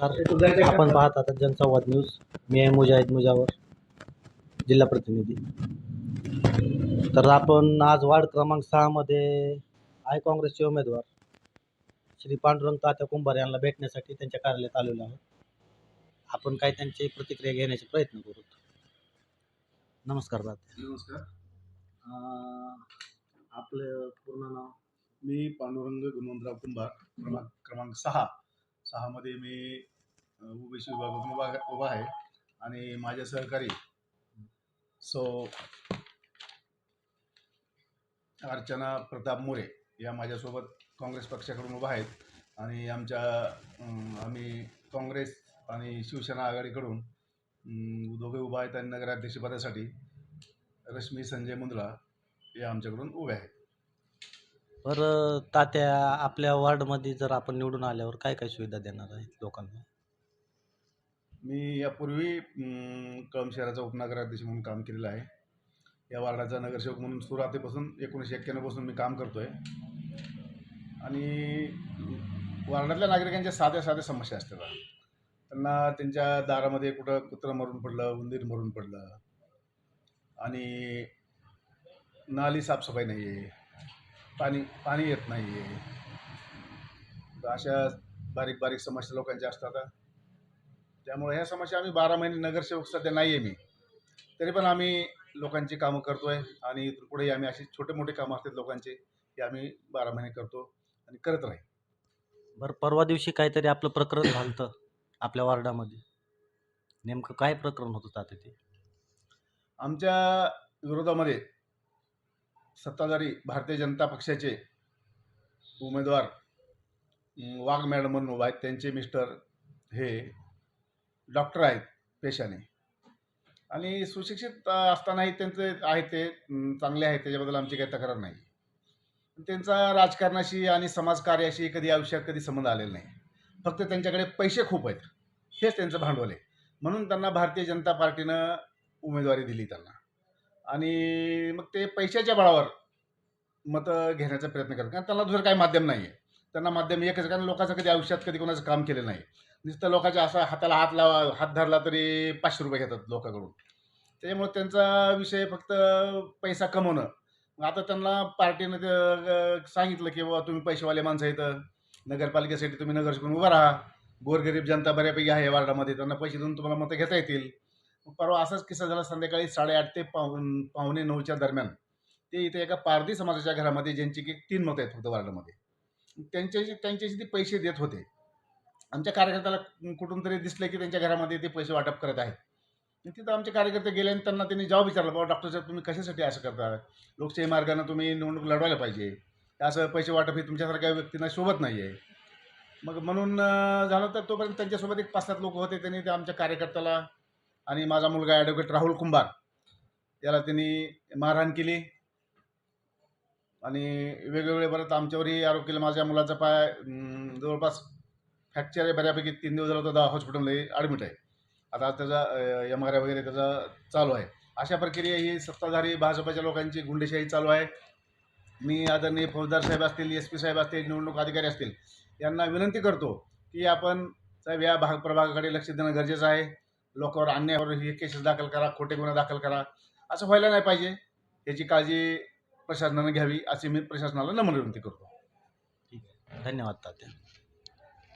नमस्कार. आपण पाहत आता जनसंवाद न्यूज. मी आहे मुजाहिद मुजावर जिल्हा प्रतिनिधी. तर आपण आज वार्ड क्रमांक सहामध्ये आहे काँग्रेसचे उमेदवार. श्री पांडुरंग तात्या कुंभार यांना भेटण्यासाठी त्यांच्या कार्यालयात आलेलो आहोत. आपण काय त्यांची प्रतिक्रिया घेण्याचे प्रयत्न करू? नमस्कार तात्या. नमस्कार. आपलं पूर्ण नाव? मी पांडुरंग गुणवंतराव कुंभार क्रमांक क्रमांक सहा. सहामध्ये मी ओबीसी विभागातून उभा उभा आहे आणि माझे सहकारी सो अर्चना प्रताप मोरे या माझ्यासोबत काँग्रेस पक्षाकडून उभा आहेत आणि आमच्या आम्ही काँग्रेस आणि शिवसेना आघाडीकडून दोघे उभा आहेत आणि नगराध्यक्षपदासाठी रश्मी संजय मुंदळा या आमच्याकडून उभे आहेत. बरं तात्या आपल्या वार्डमध्ये जर आपण निवडून आल्यावर काय काय सुविधा देणार आहेत लोकांना? मी यापूर्वी अं, कळंब शहराचा उपनगराध्यक्ष म्हणून काम केलेलं आहे. या वार्डाचा नगरसेवक म्हणून सुरुवातीपासून एकोणीसशे एक्क्याण्णवपासून मी काम करतो आहे आणि वार्डातल्या नागरिकांच्या साध्या साध्या समस्या असतात. त्यांना त्यांच्या दारामध्ये कुठं कुत्रं मरून पडलं उंदीर मरून पडलं आणि नाली साफसफाई नाही आहे पाणी पाणी येत नाही आहे अशा बारीक बारीक समस्या लोकांच्या असतात. त्यामुळे ह्या समस्या आम्ही बारा महिने नगरसेवक सध्या नाही आहे मी. तरी पण आम्ही लोकांची कामं करतो आहे आणि इथून पुढेही आम्ही अशी छोटे मोठे कामं असतात लोकांचे ते आम्ही बारा महिने करतो आणि करत राहील. बरं परवा दिवशी काहीतरी आपलं प्रकरण झालं आपल्या वार्डामध्ये. नेमकं काय प्रकरण होतं तात्या ते आमच्या विरोधामध्ये सत्ताधारी भारतीय जनता पक्षाचे उमेदवार वाघ मॅडम म्हणून उभा आहेत. त्यांचे मिस्टर हे डॉक्टर आहेत पेशाने. आणि सुशिक्षित असतानाही त्यांचे आहेत ते चांगले आहेत त्याच्याबद्दल आमची काही तक्रार नाही. त्यांचा राजकारणाशी आणि समाजकार्याशी कधी आयुष्यात कधी संबंध आलेला नाही. फक्त त्यांच्याकडे पैसे खूप आहेत. हेच त्यांचं भांडवल आहे. म्हणून त्यांना भारतीय जनता पार्टीनं उमेदवारी दिली त्यांना. आणि मग ते पैशाच्या बळावर मतं घेण्याचा प्रयत्न करतात. कारण त्यांना दुसरं काही माध्यम नाही आहे त्यांना माध्यम एकच आहे, कारण लोकांचं कधी आयुष्यात कधी कोणाचं काम केलं नाही. नुसतं लोकांच्या असा हाताला हात लावा हात धरला तरी पाचशे रुपये घेतात लोकांकडून. त्याच्यामुळे त्यांचा विषय फक्त पैसा कमवणं. मग आता त्यांना पार्टीनं सांगितलं की बाबा तुम्ही पैसेवाले माणसं इथं नगरपालिकेसाठी तुम्ही नगरसेवक उभा राहा. गोरगरीब जनता बऱ्यापैकी आहे वार्डामध्ये. त्यांना पैसे देऊन तुम्हाला मतं घेता येतील. परवा असाच किस्सा झाला संध्याकाळी साडेआठ ते पाऊन पावणे नऊच्या दरम्यान. ते इथे एका पारधी समाजाच्या घरामध्ये ज्यांची की तीन मतं आहेत फक्त वार्डामध्ये. त्यांच्याशी त्यांच्याशी ते पैसे देत होते. आमच्या कार्यकर्त्याला कुठून तरी दिसलं की त्यांच्या घरामध्ये ते पैसे वाटप करत आहेत. तिथं आमचे कार्यकर्ते गेले आणि त्यांना त्यांनी जॉब विचारला बाबा डॉक्टर साहेब तुम्ही कशासाठी असं करता? लोकशाही मार्गानं तुम्ही निवडणूक लढवायला पाहिजे. असं पैसे वाटप हे तुमच्यासारख्या व्यक्तींना शोभत नाही आहे मग म्हणून झालं तर तोपर्यंत त्यांच्यासोबत एक पाच सात लोक होते. त्यांनी ते आमच्या कार्यकर्त्याला आणि माझा मुलगा ॲडव्होकेट राहुल कुंभार. याला त्यांनी मारहाण केली. आणि वेगवेगळे परत आमच्यावरही आरोप केले. माझ्या मुलाचा पाय जवळपास फ्रॅक्चर आहे बऱ्यापैकी. तीन दिवस झाला होता दहा हॉस्पिटलमध्ये ॲडमिट आहे. आता त्याचा एम आर आय वगैरे त्याचा चालू आहे. अशा प्रक्रिया ही सत्ताधारी भाजपच्या लोकांची गुंडेशाही चालू आहे. मी आदरणीय फौजदार साहेब असतील एस पी साहेब असतील निवडणूक अधिकारी असतील यांना विनंती करतो की आपण साहेब या भाग प्रभागाकडे लक्ष देणं गरजेचं आहे. लोकांवर अन्यायावर हे केसेस दाखल करा खोटे गुन्हे दाखल करा असं व्हायला नाही पाहिजे. याची काळजी प्रशासनानं घ्यावी अशी मी प्रशासनाला नम्र विनंती करतो. ठीक आहे. धन्यवाद तात्या.